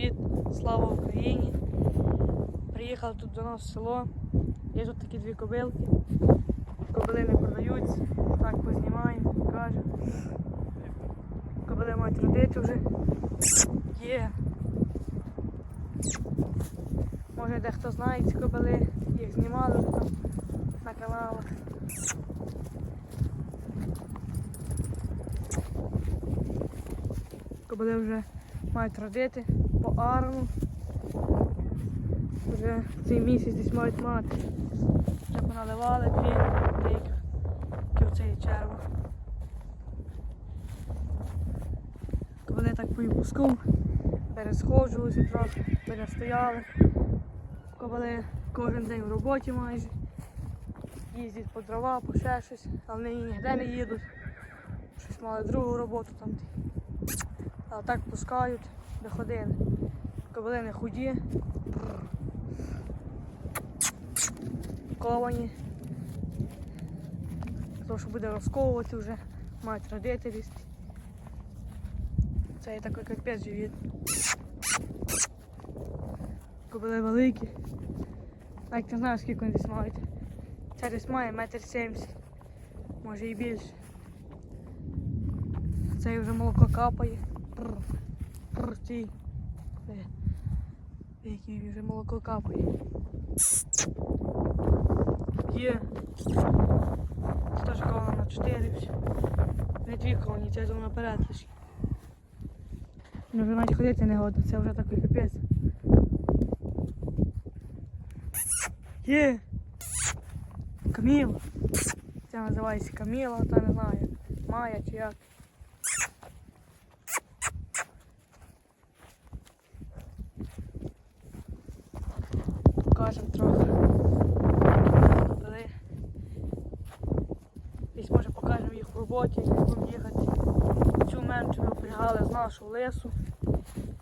привіт! Слава Україні! Приїхав тут до нас в село. Є тут такі дві кобилки. Кобили не продаються. Так познімаємо, покажемо. Кобили мають родити вже. Є. Може дехто знає ці кобили, їх знімали вже там на каналах. Кобили вже мають родити по арму. Вже цей місяць десь мають мати. Вже поналивали дві деяких кільце і черво. Кобили так по випуску пересходжувалися трохи, перестояли. Кобили кожен день в роботі майже. Їздять по дрова, по ще щось, але нині ніде не їдуть. Щось мали другу роботу там. А так пускають, де ходили. Кобили не худі. Ковані. Хто що буде розковувати вже, мають родити десь. Це є такий капець живіт. Кобили великі. Навіть не знаю скільки вони десь мають. Це десь має метр сімдесят, може і більше. Це вже молоко капає. Прр, прр, Який вже молоко капає. Є. Теж колона на 4 все. Не дві колоні, це зона наперед лише. Ну вже навіть ходити не годно, це вже такий капець. Є. Каміла. Це називається Каміла, та не знаю. Майя чи як. Покажемо трохи. Десь може покажемо їх в роботі, як будемо їхати. Цю меншу випрягали з нашого лесу.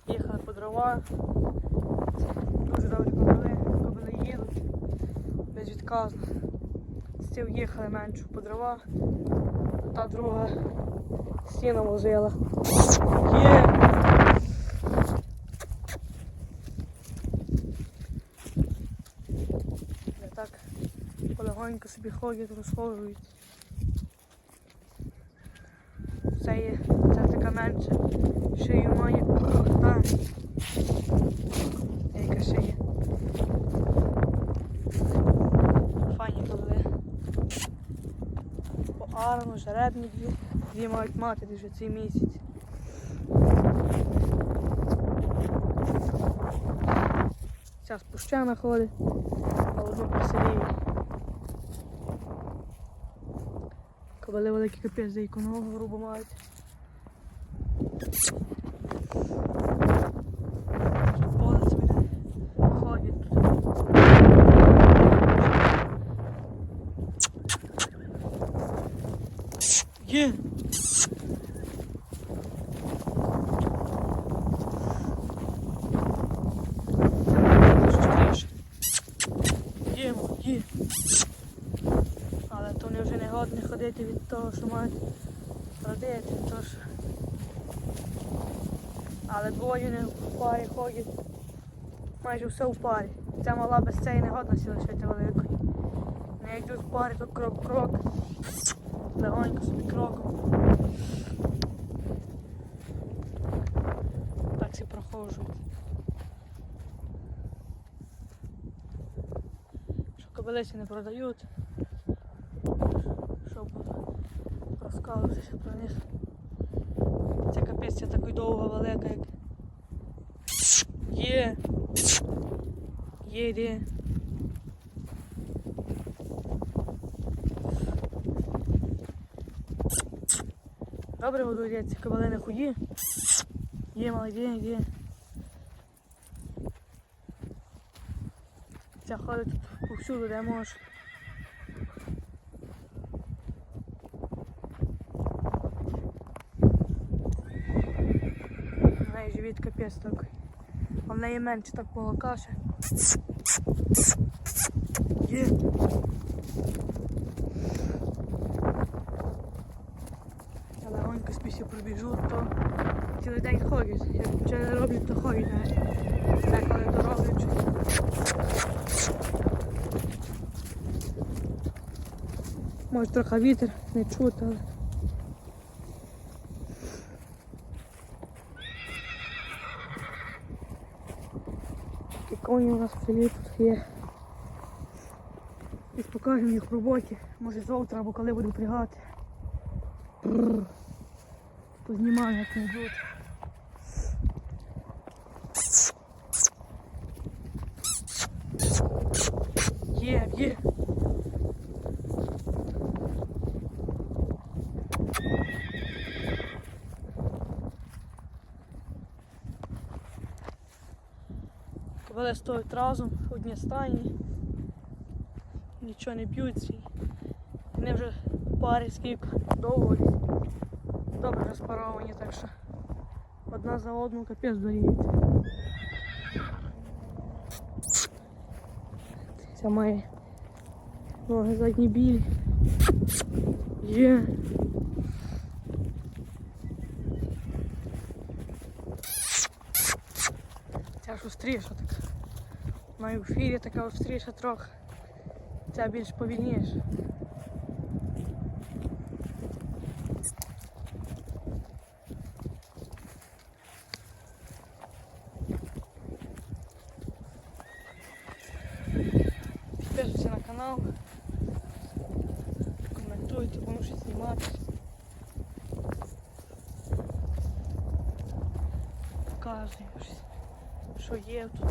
Їхали по дрова. Дуже добрі кобили, кобили їдуть. Безвідказно. Цим їхали меншу по дрова. Та друга стіну возила. Є! Я так собі розхожують. Це є, це така менша. Шию має. Так. Яка шия. Файні були. По арму, жеребні дві. Дві мають мати вже цей місяць. Ця спущена ходить, а одну присиліє. Кобили великі капець за іконого грубо мають. Поле ходять. Є! Є, є. Вони вже не годні ходити від того, що мають родити, тож. Але двоє не в парі ходять. Майже все в парі. Ця мала без цієї негодності лишити великої. Не йдуть в парі, то крок-крок. Легонько собі кроком. Так всі проходжують. Що кобилиці не продають. Щоб розказуватися про них. Ця капець така довга, велика, як. Є. Є, є. Добре годують ці кабали не худі. Є, молоді, є. Ця ходить повсюду, де може. В неї живіт капець такий. А в неї менше так молока ще. Є. Я легонько спісі пробіжу, то цілий день ходять. Як нічого не роблять, то ходять навіть. Це коли дороблять щось. Може трохи вітер, не чути, але. Коні у нас в селі тут є. І покажемо їх в роботі. Може завтра або коли буду пригати. Познімаю, як не йдуть. Є, є. Кобили стоять разом в одній стані. Нічого не б'ються. Вони вже пари скільки довго. Добре розпаровані, так що одна за одну капець доріють. Ця має ноги задні білі. Є. Ця ж остріша така. Маю в ефірі така остріша трохи. Ця більш повільніша. Підписуйтесь на канал. Коментуйте, кому щось знімати. Показуємо що є тут.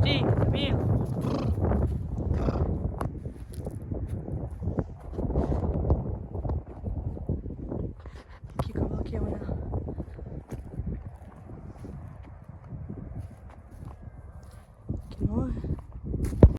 Steve, come here.